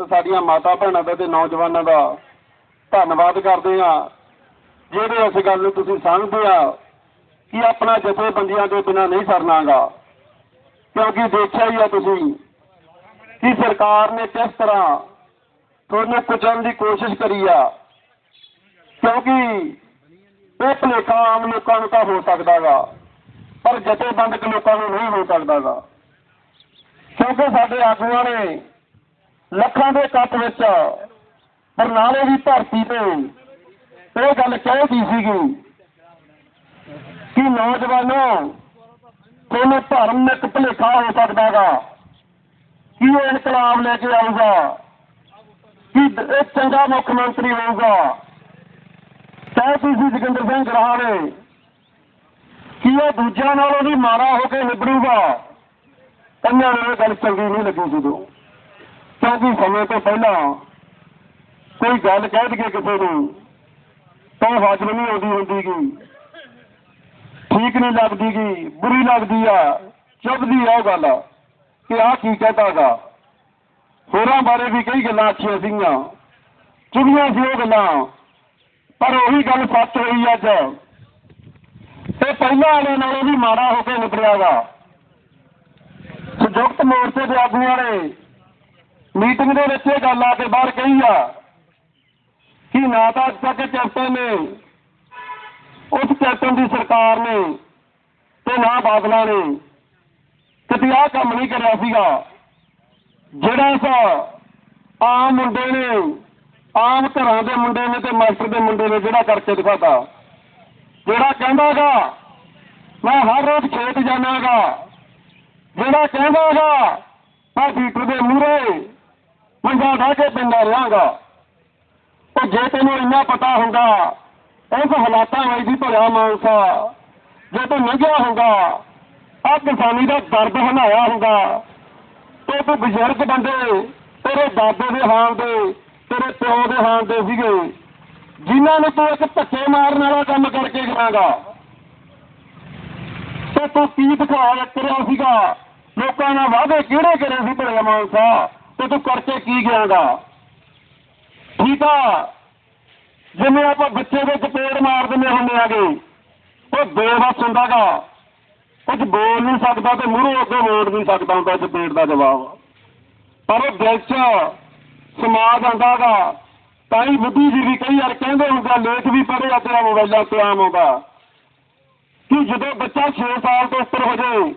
ਤੇ ਸਾਡੀਆਂ ਮਾਤਾ ਭੈਣਾਂ ਦਾ ਤੇ ਨੌਜਵਾਨਾਂ ਦਾ ਧੰਨਵਾਦ ਕਰਦੇ ਆ ਜਿਹੜੇ ਇਸ ਗੱਲ ਨੂੰ ਤੁਸੀਂ ਸਮਝਦੇ ਆ ਕਿ ਆਪਣਾ ਜਥੇਬੰਦੀਆਂ ਦੇ ਬਿਨਾਂ ਨਹੀਂ ਸਰਨਾਗਾ, ਕਿਉਂਕਿ ਦੇਖਿਆ ਹੀ ਆ ਤੁਸੀਂ ਕਿ ਸਰਕਾਰ ਨੇ ਕਿਸ ਤਰ੍ਹਾਂ ਤੁਹਾਨੂੰ ਕੁਚਲਣ ਦੀ ਕੋਸ਼ਿਸ਼ ਕਰੀ ਆ, ਕਿਉਂਕਿ ਇਹ ਭੁਲੇਖਾ ਆਮ ਲੋਕਾਂ ਨੂੰ ਤਾਂ ਹੋ ਸਕਦਾਗਾ, ਪਰ ਜਥੇਬੰਦਕ ਲੋਕਾਂ ਨੂੰ ਨਹੀਂ ਹੋ ਸਕਦਾਗਾ। ਕਿਉਂਕਿ ਸਾਡੇ ਆਗੂਆਂ ਨੇ ਲੱਖਾਂ ਦੇ ਇਕੱਠ ਵਿੱਚ ਬਰਨਾਲੇ ਦੀ ਧਰਤੀ ਤੇ ਇਹ ਗੱਲ ਕਹਿਦੀ ਸੀਗੀ ਕਿ ਨੌਜਵਾਨੋ, ਤੁਹਾਨੂੰ ਇੱਕ ਭੁਲੇਖਾ ਹੋ ਸਕਦਾਗਾ ਕਿ ਇਹ ਇਨਕਲਾਬ ਲੈ ਕੇ ਆਊਗਾ, ਕਿ ਇਹ ਚੰਗਾ ਮੁੱਖ ਮੰਤਰੀ ਹੋਊਗਾ। ਕਹਿਤੀ ਸੀ ਜਗਿੰਦਰ ਸਿੰਘ ਗਰਾਹ ਨੇ ਕਿ ਉਹ ਦੂਜਿਆਂ ਨਾਲੋਂ ਵੀ ਮਾੜਾ ਹੋ ਕੇ ਨਿਬੜੂਗਾ। ਕੰਨਾਂ ਨੂੰ ਇਹ ਗੱਲ ਚੰਗੀ ਨਹੀਂ ਲੱਗੀ ਜਦੋਂ। ਕਿਉਂਕਿ ਸਮੇਂ ਤੋਂ ਪਹਿਲਾਂ ਕੋਈ ਗੱਲ ਕਹਿ ਦਈਏ ਕਿਸੇ ਨੂੰ, ਤਾਂ ਹਜਮ ਨਹੀਂ ਆਉਂਦੀ ਹੁੰਦੀ ਗੀ। ਠੀਕ ਨਹੀਂ ਲੱਗਦੀ ਗੀ, ਬੁਰੀ ਲੱਗਦੀ ਆ ਚੁੱਭਦੀ ਆ ਉਹ ਗੱਲ ਕਿ ਆਹ ਕੀ ਕਹਤਾਗਾ ਹੋਰਾਂ ਬਾਰੇ ਵੀ ਕਈ ਗੱਲਾਂ ਅੱਛੀਆਂ ਸੀਗੀਆਂ ਚੁਗੀਆਂ ਸੀ ਉਹ ਗੱਲਾਂ, ਪਰ ਉਹੀ ਗੱਲ ਸੱਚ ਹੋਈ ਅੱਜ। ਤੇ ਪਹਿਲਾਂ ਵਾਲੇ ਨਾਲੋਂ ਵੀ ਮਾੜਾ ਹੋ ਕੇ ਨਿਬੜਿਆਗਾ ਸੰਯੁਕਤ ਮੋਰਚੇ ਦੇ ਆਗੂਆਂ ਨੇ ਮੀਟਿੰਗ ਦੇ ਵਿੱਚ ਇਹ ਗੱਲ ਆ ਕੇ ਬਾਹਰ ਕਹੀ ਆ। ਕਿ ਨਾ ਤਾਂ ਅੱਜ ਤੱਕ ਕੈਪਟਨ ਨੇ, ਉਸ ਕੈਪਟਨ ਦੀ ਸਰਕਾਰ ਨੇ ਤੇ ਨਾ ਬਾਦਲਾਂ ਨੇ ਕਦੇ ਆਹ ਕੰਮ ਨਹੀਂ ਕਰਿਆ ਸੀਗਾ। ਜਿਹੜਾ ਇਸ ਆਮ ਮੁੰਡੇ ਨੇ, ਆਮ ਘਰਾਂ ਦੇ ਮੁੰਡੇ ਨੇ ਤੇ ਮਾਸਟਰ ਦੇ ਮੁੰਡੇ ਨੇ ਜਿਹੜਾ ਕਰਕੇ ਦਿਖਾਤਾ। ਜਿਹੜਾ ਕਹਿੰਦਾਗਾ, ਮੈਂ ਹਰ ਰੋਜ਼ ਖੇਤ ਜਾਣਾਗਾ। ਜਿਹੜਾ ਕਹਿੰਦਾਗਾ, ਮੈਂ ਫੀਟਰ ਦੇ ਮੂਹਰੇ ਮੰਜਾ ਢਾ ਕੇ ਪਿੰਡਾ ਰਹਾਂਗਾ। ਉਹ ਜੇ ਤੈਨੂੰ ਇੰਨਾ ਪਤਾ ਹੁੰਦਾ ਇਸ ਹਾਲਾਤਾਂ ਵਿੱਚ ਵੀ ਭਲਾ ਮਾਨਸਾ ਜੇ ਤੂੰ ਲੰਘਿਆ ਹੁੰਦਾ ਆ ਕਿਸਾਨੀ ਦਾ ਦਰਦ ਹਨਾਇਆ ਹੁੰਦਾ। ਤੇ ਤੂੰ ਬਜ਼ੁਰਗ ਬੰਦੇ, ਤੇਰੇ ਦਾਦੇ ਦੇ ਹਾਲ ਦੇ, ਤੇਰੇ ਪਿਓ ਦੇ ਹਾਲ ਦੇ ਸੀਗੇ, ਜਿਨ੍ਹਾਂ ਨੂੰ ਤੂੰ ਇੱਕ ਧੱਕੇ ਮਾਰਨ ਵਾਲਾ ਕੰਮ ਕਰਕੇ ਕਰਾਂਗਾ ਤੇ ਤੂੰ ਕੀ ਦਿਖਾ ਕਰਿਆ ਸੀਗਾ? ਲੋਕਾਂ ਨਾਲ ਵਾਅਦੇ ਕਿਹੜੇ ਕਰੇ ਸੀ ਭਲੇ ਮਾਨਸਾ ਤੇ ਤੂੰ ਕਰਕੇ ਕੀ ਗਿਆਗਾ? ਠੀਕ ਆ? ਜਿਵੇਂ ਆਪਾਂ ਬੱਚੇ ਦੇ ਚਪੇੜ ਮਾਰ ਦਿੰਦੇ ਹੁੰਦੇ ਆਗੇ, ਉਹ ਬੇਵਸ ਹੁੰਦਾਗਾ। ਕੁਝ ਬੋਲ ਨਹੀਂ ਸਕਦਾ ਤੇ ਮੂਹਰੋਂ ਅੱਗੇ ਮੋੜ ਨਹੀਂ ਸਕਦਾ ਹੁੰਦਾ ਚਪੇੜ ਦਾ ਜਵਾਬ। ਪਰ ਉਹ ਦਿਲ 'ਚ ਸਮਾਜ ਆਉਂਦਾਗਾ। ਤਾਂ ਹੀ ਬੁੱਧੀ ਜੀ ਵੀ ਕਈ ਵਾਰ ਕਹਿੰਦੇ ਹੁੰਦਾ ਲੇਖ ਵੀ ਪੜ੍ਹਿਆ ਤੇਰਾ ਮੋਬਾਈਲਾਂ ਤੇ ਆਮ ਆਉਂਦਾ। ਕਿ ਜਦੋਂ ਬੱਚਾ 6 ਸਾਲ ਤੋਂ ਉੱਪਰ ਹੋ ਜਾਏ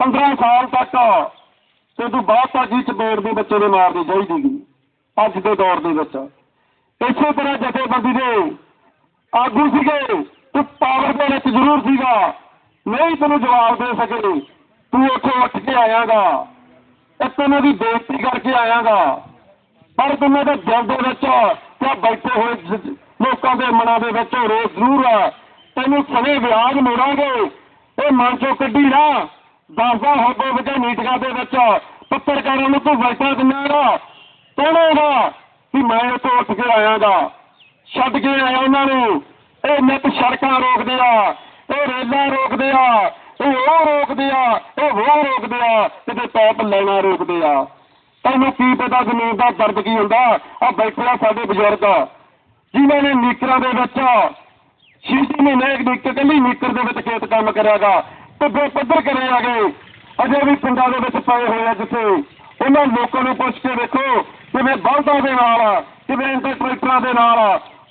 15 ਸਾਲ ਤੱਕ ਤੇ ਤੂੰ ਬਹੁਤ ਸਾਜੀ ਚਪੇੜ ਦੀ ਬੱਚੇ ਦੇ ਮਾਰਨੀ ਚਾਹੀਦੀ ਅੱਜ ਦੇ। ਦੌਰ ਦੇ ਵਿੱਚ। ਇਸੇ ਤਰ੍ਹਾਂ ਜਥੇਬੰਦੀ ਦੇ ਆਗੂ ਸੀਗੇ, ਤੂੰ ਪਾਵਰ ਦੇ ਵਿੱਚ ਜ਼ਰੂਰ ਸੀਗਾ। ਨਹੀਂ ਤੈਨੂੰ ਜਵਾਬ ਦੇ ਸਕੇ। ਤੂੰ ਉੱਥੋਂ ਉੱਠ ਕੇ ਆਇਆਗਾ। ਇੱਕ ਉਹਨਾਂ ਦੀ ਬੇਇੱਜ਼ਤੀ ਕਰਕੇ ਆਇਆਗਾ। ਪਰ ਤੁਮੇ ਦੇ ਦਿਲ ਦੇ ਵਿੱਚ ਤੇ ਬੈਠੇ ਹੋਏ ਲੋਕਾਂ ਦੇ ਮਨਾਂ ਦੇ ਵਿੱਚ ਰੋਸ ਜ਼ਰੂਰ ਆ। ਤੈਨੂੰ ਸਵੇ ਵਿਆਜ ਮੋੜਾਂਗੇ। ਇਹ ਮਨ ਚੋਂ ਕੱਢੀ ਨਾ। ਦਸਦਾ ਹੋਬੋ ਵਿੱਚ ਮੀਟਿੰਗਾਂ ਦੇ ਵਿੱਚ ਪੱਤਰਕਾਰਾਂ ਨੂੰ ਤੂੰ ਵੈਟਾ ਦਿੰਨਾਗਾ ਤੋੜੇਗਾ ਕਿ ਮੈਂ ਉੱਥੋਂ ਉੱਠ ਕੇ ਆਇਆਗਾ। ਛੱਡ ਕੇ ਆਇਆ ਉਹਨਾਂ ਨੂੰ। ਇਹ ਨਿਤ ਸੜਕਾਂ ਰੋਕਦੇ ਆ, ਇਹ ਰੇਲਾਂ ਰੋਕਦੇ ਆ, ਇਹ ਉਹ ਰੋਕਦੇ ਆ, ਇਹ ਉਹ ਰੋਕਦੇ ਆ ਕਿਤੇ ਪੈਪ ਲੈਣਾ ਰੋਕਦੇ ਆ। ਤੈਨੂੰ ਕੀ ਪਤਾ ਜ਼ਮੀਨ ਦਾ ਦਰਦ ਕੀ ਹੁੰਦਾ? ਆ ਬੈਠਿਆ ਸਾਡੇ ਬਜ਼ੁਰਗ। ਜਿਨ੍ਹਾਂ ਨੇ ਨੀਕਰਾਂ ਦੇ ਵਿੱਚ ਛੀਟੀ ਮਹੀਨੇ ਇੱਕ ਨੀਕਰ ਕੱਲੀ ਨੀਕਰ ਦੇ ਵਿੱਚ ਖੇਤ ਕੰਮ ਕਰਿਆਗਾ। ਤੇ ਪੱਧਰ ਕਰੇ ਆ ਗਏ? ਅਜੇ ਵੀ ਪਿੰਡਾਂ ਦੇ ਵਿੱਚ ਪਏ ਹੋਏ ਆ ਜਿੱਥੇ। ਉਹਨਾਂ ਲੋਕਾਂ ਨੂੰ ਪੁੱਛ ਕੇ ਦੇਖੋ ਕਿਵੇਂ ਬਲਦਾਂ ਦੇ ਨਾਲ, ਕਿਵੇਂ ਇੰਟਰ ਟਰੈਕਟਰਾਂ ਦੇ ਨਾਲ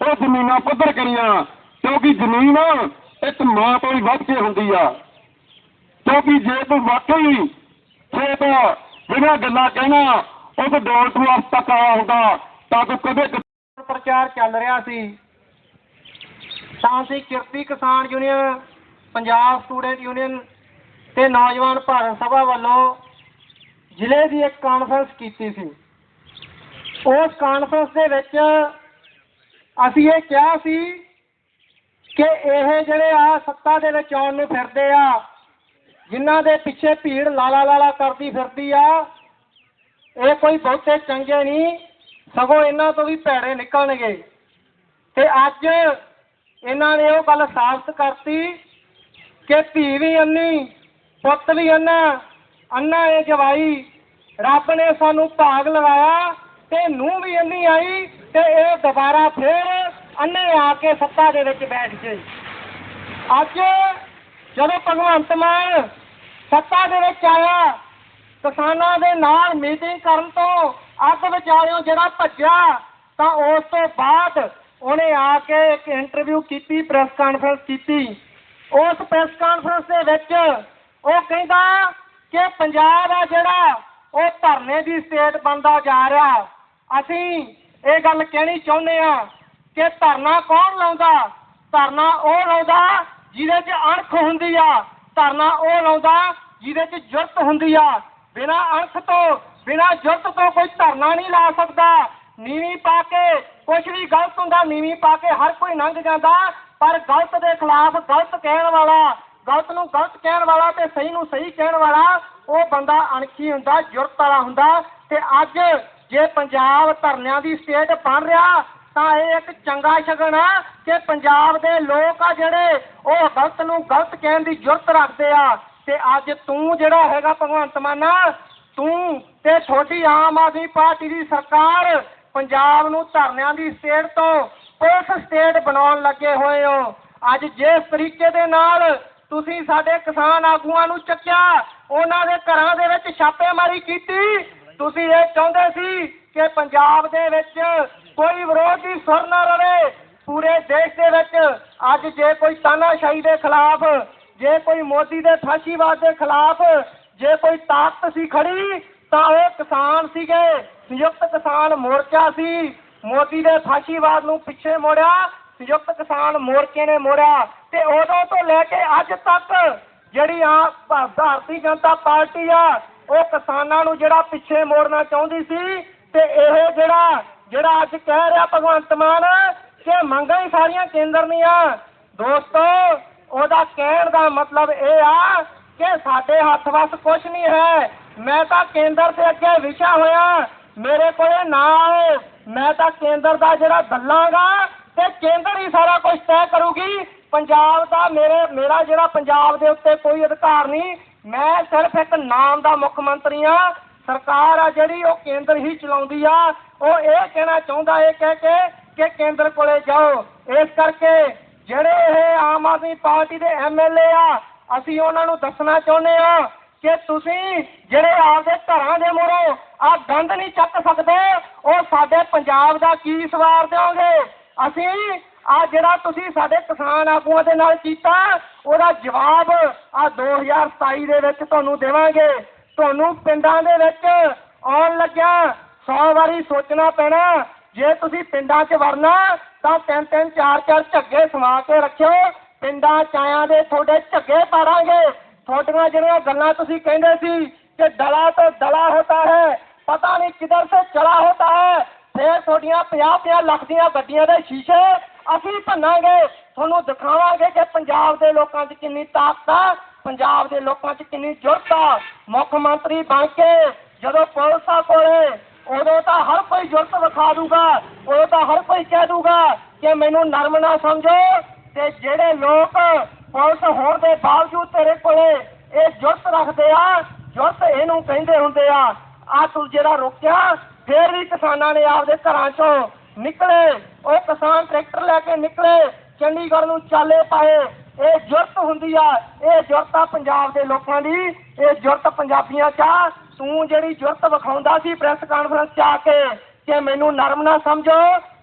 ਉਹ ਜ਼ਮੀਨਾਂ ਪੱਧਰ ਕਰੀਆਂ। ਕਿਉਂਕਿ ਜ਼ਮੀਨ ਇੱਕ ਮਾਂ ਤੋਂ ਹੀ ਵੱਧ ਕੇ ਹੁੰਦੀ ਆ। ਕਿਉਂਕਿ ਜੇ ਤੂੰ ਵਾਕਈ ਖੇਤ ਜਿਹੜੀਆਂ ਗੱਲਾਂ ਕਹਿਣਾ ਉਹ ਤਾਂ ਡੋਰ ਟੂ ਅਸ ਤੱਕ ਆਇਆ ਹੁੰਦਾ, ਤਾਂ ਤੂੰ ਕਦੇ ਪ੍ਰਚਾਰ ਚੱਲ ਰਿਹਾ ਸੀ। ਤਾਂ ਅਸੀਂ Kirti Kisan union Punjab student union ਤੇ ਨੌਜਵਾਨ ਭਾਰਤ ਸਭਾ ਵੱਲੋਂ ਜ਼ਿਲ੍ਹੇ ਦੀ ਇੱਕ ਕਾਨਫਰੰਸ ਕੀਤੀ ਸੀ। ਉਸ ਕਾਨਫਰੰਸ ਦੇ ਵਿੱਚ ਅਸੀਂ ਇਹ ਕਿਹਾ ਸੀ ਕਿ ਇਹ ਜਿਹੜੇ ਆ ਸੱਤਾ ਦੇ ਵਿੱਚ ਆਉਣ ਨੂੰ ਫਿਰਦੇ ਆ, ਜਿਨ੍ਹਾਂ ਦੇ ਪਿੱਛੇ ਭੀੜ ਲਾਲਾ ਲਾਲਾ ਕਰਦੀ ਫਿਰਦੀ ਆ, ਇਹ ਕੋਈ ਬਹੁਤੇ ਚੰਗੇ ਨਹੀਂ, ਸਗੋਂ ਇਹਨਾਂ ਤੋਂ ਵੀ ਭੈੜੇ ਨਿਕਲਣਗੇ। ਤੇ ਅੱਜ ਇਹਨਾਂ ਨੇ ਉਹ ਗੱਲ ਸਾਬਤ ਕਰਤੀ ਕਿ ਧੀ ਵੀ ਅੰਨੀ, ਪੁੱਤ ਵੀ ਅੰਨਾ ਅੰਨਾ ਇਹ ਜਵਾਈ। ਰੱਬ ਨੇ ਸਾਨੂੰ ਭਾਗ ਲਵਾਇਆ ਤੇ ਨੂੰ ਵੀ ਇੰਨੀ ਆਈ ਤੇ ਇਹ ਦੁਬਾਰਾ ਫੇਰ ਅੰਨੇ ਆ ਕੇ ਸੱਤਾ ਦੇ ਵਿੱਚ ਬੈਠ ਗਈ। ਅੱਜ ਜਦੋਂ ਭਗਵੰਤ ਮਾਨ ਸੱਤਾ ਦੇ ਵਿੱਚ ਆਇਆ, ਕਿਸਾਨਾਂ ਦੇ ਨਾਲ ਮੀਟਿੰਗ ਕਰਨ ਤੋਂ ਅੱਧ ਵਿਚਾਰਿਓ ਜਿਹੜਾ ਭੱਜਿਆ, ਤਾਂ ਉਸ ਤੋਂ ਬਾਅਦ ਉਹਨੇ ਆ ਕੇ ਇੱਕ ਇੰਟਰਵਿਊ ਕੀਤੀ ਪ੍ਰੈਸ ਕਾਨਫਰੰਸ ਕੀਤੀ। ਉਸ ਪ੍ਰੈਸ ਕਾਨਫਰੰਸ ਦੇ ਵਿੱਚ ਉਹ ਕਹਿੰਦਾ ਕਿ ਪੰਜਾਬ ਆ ਜਿਹੜਾ, ਉਹ ਧਰਨੇ ਦੀ ਸਟੇਟ ਬਣਦਾ ਜਾ ਰਿਹਾ। ਅਸੀਂ ਇਹ ਗੱਲ ਕਹਿਣੀ ਚਾਹੁੰਦੇ ਆ ਕਿ ਧਰਨਾ ਕੌਣ ਲਾਉਂਦਾ? ਧਰਨਾ ਉਹ ਲਾਉਂਦਾ ਜਿਹਦੇ 'ਚ ਅਣਖ ਹੁੰਦੀ ਆ। ਧਰਨਾ ਉਹ ਲਾਉਂਦਾ ਜਿਹਦੇ 'ਚ ਜੁਰਤ ਹੁੰਦੀ ਆ। ਬਿਨਾਂ ਅਣਖ ਤੋਂ, ਬਿਨਾਂ ਜੁਰਤ ਤੋਂ ਕੋਈ ਧਰਨਾ ਨਹੀਂ ਲਾ ਸਕਦਾ। ਨੀਵੀਂ ਪਾ ਕੇ ਕੁਝ ਵੀ ਗਲਤ ਹੁੰਦਾ, ਨੀਵੀਂ ਪਾ ਕੇ ਹਰ ਕੋਈ ਲੰਘ ਜਾਂਦਾ। ਪਰ ਗਲਤ ਦੇ ਖਿਲਾਫ ਗਲਤ ਕਹਿਣ ਵਾਲਾ, ਗਲਤ ਨੂੰ ਗਲਤ ਕਹਿਣ ਵਾਲਾ ਤੇ ਸਹੀ ਨੂੰ ਸਹੀ ਕਹਿਣ ਵਾਲਾ, ਉਹ ਬੰਦਾ ਅਣਖੀ ਹੁੰਦਾ, ਜੁਰਤ ਵਾਲਾ ਹੁੰਦਾ ਤੇ ਅੱਜ ਜੇ ਪੰਜਾਬ ਧਰਨਿਆਂ ਦੀ ਸਟੇਟ ਬਣ ਰਿਹਾ, ਤਾਂ ਇਹ ਇੱਕ ਚੰਗਾ ਸ਼ਗਨ ਆ ਕਿ ਪੰਜਾਬ ਦੇ ਲੋਕ ਆ ਜਿਹੜੇ ਉਹ ਗਲਤ ਨੂੰ ਗਲਤ ਕਹਿਣ ਦੀ ਜੁਰਤ ਰੱਖਦੇ ਆ। ਤੇ ਅੱਜ ਤੂੰ ਜਿਹੜਾ ਹੈਗਾ ਭਗਵੰਤ ਮਾਨਾ, ਤੂੰ ਤੇ ਛੋਟੀ ਆਮ ਆਦਮੀ ਪਾਰਟੀ ਦੀ ਸਰਕਾਰ ਪੰਜਾਬ ਨੂੰ ਧਰਨਿਆਂ ਦੀ ਸਟੇਟ ਤੋਂ ਉਸ ਸਟੇਟ ਬਣਾਉਣ ਲੱਗੇ ਹੋਏ ਹੋ। ਅੱਜ ਜਿਸ ਤਰੀਕੇ ਦੇ ਨਾਲ ਤੁਸੀਂ ਸਾਡੇ ਕਿਸਾਨ ਆਗੂਆਂ ਨੂੰ ਚੱਕਿਆ, ਉਹਨਾਂ ਦੇ ਘਰਾਂ ਦੇ ਵਿੱਚ ਛਾਪੇਮਾਰੀ ਕੀਤੀ, ਤੁਸੀਂ ਇਹ ਚਾਹੁੰਦੇ ਸੀ ਕਿ ਪੰਜਾਬ ਦੇ ਵਿੱਚ ਕੋਈ ਵਿਰੋਧੀ ਸੁਰ ਨਾ ਰਵੇ। ਪੂਰੇ ਦੇਸ਼ ਦੇ ਵਿੱਚ ਅੱਜ ਜੇ ਕੋਈ ਤਾਨਾਸ਼ਾਹੀ ਦੇ ਖਿਲਾਫ, ਜੇ ਕੋਈ ਮੋਦੀ ਦੇ ਫਾਸ਼ੀਵਾਦ ਦੇ ਖਿਲਾਫ, ਜੇ ਕੋਈ ਤਾਕਤ ਸੀ ਖੜੀ, ਤਾਂ ਉਹ ਕਿਸਾਨ ਸੀਗੇ। ਸੰਯੁਕਤ ਕਿਸਾਨ ਮੋਰਚਾ ਸੀ। ਮੋਦੀ ਦੇ ਫਾਸ਼ੀਵਾਦ ਨੂੰ ਪਿੱਛੇ ਮੋੜਿਆ, ਸੰਯੁਕਤ ਕਿਸਾਨ ਮੋਰਚੇ ਨੇ ਮੋੜਿਆ ਤੇ ਉਦੋਂ ਤੋਂ ਲੈ ਕੇ ਅੱਜ ਤੱਕ ਜਿਹੜੀ ਆ ਭਾਰਤੀ ਜਨਤਾ ਪਾਰਟੀ ਆ, ਉਹ ਕਿਸਾਨਾਂ ਨੂੰ ਜਿਹੜਾ ਪਿੱਛੇ ਮੋੜਨਾ ਚਾਹੁੰਦੀ ਸੀ ਤੇ ਇਹ ਜਿਹੜਾ ਜਿਹੜਾ ਅੱਜ ਕਹਿ ਰਿਹਾ ਭਗਵੰਤ ਮਾਨ ਕਿ ਮੰਗਾਂ ਹੀ ਸਾਰੀਆਂ ਕੇਂਦਰ ਦੀਆਂ ਦੋਸਤੋ, ਉਹਦਾ ਕਹਿਣ ਦਾ ਮਤਲਬ ਇਹ ਆ ਕਿ ਸਾਡੇ ਹੱਥ ਵਸ ਕੁਝ ਨਹੀਂ ਹੈ। ਮੈਂ ਤਾਂ ਕੇਂਦਰ ਦੇ ਅੱਗੇ ਵਿਸ਼ਾ ਹੋਇਆ। ਮੇਰੇ ਕੋਲੇ ਨਾ ਆਓ। ਮੈਂ ਤਾਂ ਕੇਂਦਰ ਦਾ ਜਿਹੜਾ ਦੱਲਾਂਗਾ, ਤੇ ਕੇਂਦਰ ਹੀ ਸਾਰਾ ਕੁਝ ਤੈਅ ਕਰੂਗੀ। ਪੰਜਾਬ ਦਾ ਮੇਰੇ, ਮੇਰਾ ਜਿਹੜਾ ਪੰਜਾਬ ਦੇ ਉੱਤੇ ਕੋਈ ਅਧਿਕਾਰ ਨਹੀਂ, ਮੈਂ ਸਿਰਫ ਇੱਕ ਨਾਮ ਦਾ ਮੁੱਖ ਮੰਤਰੀ ਆ ਸਰਕਾਰ ਆ ਜਿਹੜੀ, ਉਹ ਕੇਂਦਰ ਹੀ ਚਲਾਉਂਦੀ ਆ। ਉਹ ਇਹ ਕਹਿਣਾ ਚਾਹੁੰਦਾ, ਇਹ ਕਹਿ ਕੇ ਕਿ ਕੇਂਦਰ ਕੋਲੇ ਜਾਓ। ਇਸ ਕਰਕੇ ਜਿਹੜੇ ਇਹ ਆਮ ਆਦਮੀ ਪਾਰਟੀ ਦੇ ਐਮਐਲਏ ਆ, ਅਸੀਂ ਉਹਨਾਂ ਨੂੰ ਦੱਸਣਾ ਚਾਹੁੰਦੇ ਆ ਕਿ ਤੁਸੀਂ ਜਿਹੜੇ ਆਪਦੇ ਘਰਾਂ ਦੇ ਮੂਹਰੋਂ ਆ ਗੰਦ ਨਹੀਂ ਚੱਕ ਸਕਦੇ, ਉਹ ਸਾਡੇ ਪੰਜਾਬ ਦਾ ਕੀ ਸਵਾਰ ਦਿਓਗੇ? ਅਸੀਂ ਆ ਜਿਹੜਾ ਤੁਸੀਂ ਸਾਡੇ ਕਿਸਾਨ ਆਗੂਆਂ ਦੇ ਨਾਲ ਕੀਤਾ, ਉਹਦਾ ਜਵਾਬ ਆ 2027 ਦੇ ਵਿੱਚ ਤੁਹਾਨੂੰ ਦੇਵਾਂਗੇ। ਤੁਹਾਨੂੰ ਪਿੰਡਾਂ ਦੇ ਵਿੱਚ ਆਉਣ ਲੱਗਿਆ 100 ਵਾਰੀ ਸੋਚਣਾ ਪੈਣਾ, ਜੇ ਤੁਸੀਂ ਪਿੰਡਾਂ 'ਚ ਵਰਨਾ ਤਾਂ ਤਿੰਨ ਤਿੰਨ, ਚਾਰ ਚਾਰ ਝੱਗੇ ਸਮਾ ਕੇ ਰੱਖਿਓ। ਪਿੰਡਾਂ ਚਾਇਆਂ ਦੇ ਤੁਹਾਡੇ ਝੱਗੇ ਪਾੜਾਂਗੇ। ਤੁਹਾਡੀਆਂ ਜਿਹੜੀਆਂ ਗੱਲਾਂ ਤੁਸੀਂ ਕਹਿੰਦੇ ਸੀ ਕਿ ਦਲਾ ਤੋਂ ਦਲਾ ਹੋਤਾ ਹੈ, ਪਤਾ ਨਹੀਂ ਕਿਧਰ ਸੇ ਚਲਾ ਹੋਤਾ ਹੈ, ਫੇਰ ਤੁਹਾਡੀਆਂ 50 50 ਲੱਖ ਦੀਆਂ ਗੱਡੀਆਂ ਦੇ ਸ਼ੀਸ਼ੇ ਅਸੀਂ ਭੰਨਾਂਗੇ। ਤੁਹਾਨੂੰ ਦਿਖਾਵਾਂਗੇ ਕਿ ਪੰਜਾਬ ਦੇ ਲੋਕਾਂ 'ਚ ਕਿੰਨੀ ਤਾਕਤ ਆ, ਪੰਜਾਬ ਦੇ ਲੋਕਾਂ 'ਚ ਕਿੰਨੀ ਜੁਰਤ ਆ। ਮੁੱਖ ਮੰਤਰੀ ਬਣ ਕੇ ਜਦੋਂ ਪੁਲਿਸਾਂ ਕੋਲੇ, ਉਦੋਂ ਤਾਂ ਹਰ ਕੋਈ ਜੁਰਤ ਵਿਖਾ ਦੂਗਾ, ਉਦੋਂ ਤਾਂ ਹਰ ਕੋਈ ਕਹਿ ਦੂਗਾ ਕਿ ਮੈਨੂੰ ਨਰਮ ਨਾ ਸਮਝੋ ਤੇ ਜਿਹੜੇ ਲੋਕ ਪੁਲਿਸ ਹੋਣ ਦੇ ਬਾਵਜੂਦ ਤੇਰੇ ਕੋਲੇ ਇਹ ਜੁਰਤ ਰੱਖਦੇ ਆ, ਜੁਰਤ ਇਹਨੂੰ ਕਹਿੰਦੇ ਹੁੰਦੇ ਆ ਆ ਤੂੰ ਜਿਹੜਾ ਰੋਕਿਆ, ਫੇਰ ਵੀ ਕਿਸਾਨਾਂ ਨੇ ਆਪਦੇ ਘਰਾਂ ਚੋਂ ਨਿਕਲੇ, ਉਹ ਕਿਸਾਨ ਟਰੈਕਟਰ ਲੈ ਕੇ ਨਿਕਲੇ, ਚੰਡੀਗੜ੍ਹ ਨੂੰ ਚਾਲੇ ਪਾਏ, ਇਹ ਜੁਰਤ ਹੁੰਦੀ ਆ, ਇਹ ਜੁਰਤ ਪੰਜਾਬ ਦੇ ਲੋਕਾਂ ਦੀ, ਇਹ ਜੁਰਤ ਪੰਜਾਬੀਆਂ ਚ ਤੂੰ ਜਿਹੜੀ ਜੁਰਤ ਵਿਖਾਉਂਦਾ ਸੀ ਪ੍ਰੈਸ ਕਾਨਫਰੰਸ ਚ ਆ ਕੇ, ਕਿ ਮੈਨੂੰ ਨਰਮ ਨਾ ਸਮਝੋ,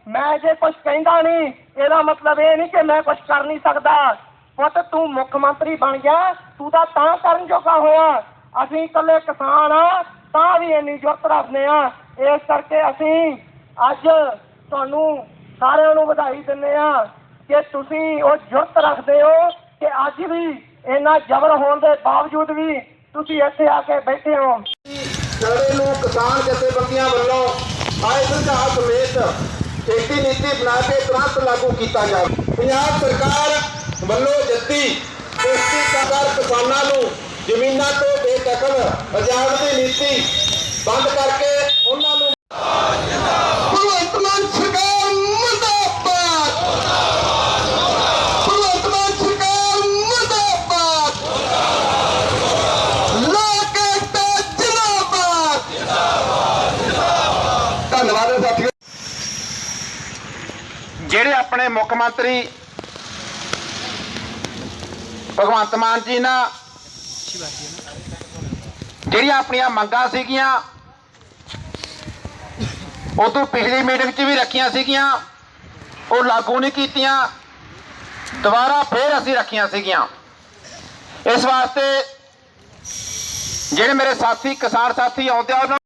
ਮੈਂ ਜੇ ਕੁਝ ਕਹਿੰਦਾ ਨਹੀਂ, ਇਹਦਾ ਮਤਲਬ ਇਹ ਨਹੀਂ ਕਿ ਮੈਂ ਕੁਝ ਕਰ ਨਹੀਂ ਸਕਦਾ। ਪੁੱਤ, ਤੂੰ ਮੁੱਖ ਮੰਤਰੀ ਬਣ ਗਿਆ ਤੂੰ ਤਾਂ ਤਾਂ ਕਰਨ ਜੋਗਾ ਹੋਇਆ। ਅਸੀਂ ਇਕੱਲੇ ਕਿਸਾਨ ਆ, ਤਾਂ ਵੀ ਇੰਨੀ ਜੁਰਤ ਰੱਖਦੇ ਆ। ਇਸ ਕਰਕੇ ਅਸੀਂ ਅੱਜ ਤੁਹਾਨੂੰ ਸਾਰਿਆਂ ਨੂੰ ਵਧਾਈ ਦਿੰਦੇ ਆ ਕਿ ਤੁਸੀਂ ਉਹ ਜੁਰਤ ਰੱਖਦੇ ਹੋ ਕਿ ਅੱਜ ਵੀ ਇੰਨਾ ਜ਼ਬਰ ਹੋਣ ਦੇ ਬਾਵਜੂਦ ਵੀ ਤੁਸੀਂ ਇੱਥੇ ਆ ਕੇ ਬੈਠੇ ਹੋ। ਖਰੜੇ ਨੂੰ ਕਿਸਾਨ ਜਥੇਬੰਦੀਆਂ ਵੱਲੋਂ ਆਏ ਸੁਝਾਅ ਸਮੇਤ ਖੇਤੀ ਨੀਤੀ ਬਣਾ ਕੇ ਤੁਰੰਤ ਲਾਗੂ ਕੀਤਾ ਜਾਵੇ। ਪੰਜਾਬ ਸਰਕਾਰ ਮੱਲੋ ਜੱਤੀ ਕਿਸ਼ਤੀ ਕਰਦਾਰ ਕਿਸਾਨਾਂ ਨੂੰ ਜ਼ਮੀਨਾਂ ਤੋਂ ਬੇਦਖਲ ਆਜ਼ਾਦ ਦੀ ਨੀਤੀ ਬੰਦ ਕਰਕੇ ਉਹਨਾਂ ਨੂੰ ਭਗਵੰਤ ਮਾਨ ਸਰਕਾਰ ਮੁਰਦਾਬਾਦ। ਭਗਵੰਤ ਮਾਨ ਸਰਕਾਰ ਮੁਰਦਾਬਾਦ। ਲਾਕੇਟਾ ਜਿੰਦਾਬਾਦ। ਜਿੰਦਾਬਾਦ ਧੰਨਵਾਦ ਸਾਥੀਓ। ਜਿਹੜੇ ਆਪਣੇ ਮੁੱਖ ਮੰਤਰੀ ਭਗਵੰਤ ਮਾਨ ਜੀ ਨਾਲ ਜਿਹੜੀਆਂ ਆਪਣੀਆਂ ਮੰਗਾਂ ਸੀਗੀਆਂ ਉਹ ਤੋਂ ਪਿਛਲੀ ਮੀਟਿੰਗ 'ਚ ਵੀ ਰੱਖੀਆਂ ਸੀਗੀਆਂ, ਉਹ ਲਾਗੂ ਨਹੀਂ ਕੀਤੀਆਂ, ਦੁਬਾਰਾ ਫੇਰ ਅਸੀਂ ਰੱਖੀਆਂ ਸੀਗੀਆਂ। ਇਸ ਵਾਸਤੇ ਜਿਹੜੇ ਮੇਰੇ ਸਾਥੀ, ਕਿਸਾਨ ਸਾਥੀ ਆਉਂਦੇ ਆ, ਉਹਨਾਂ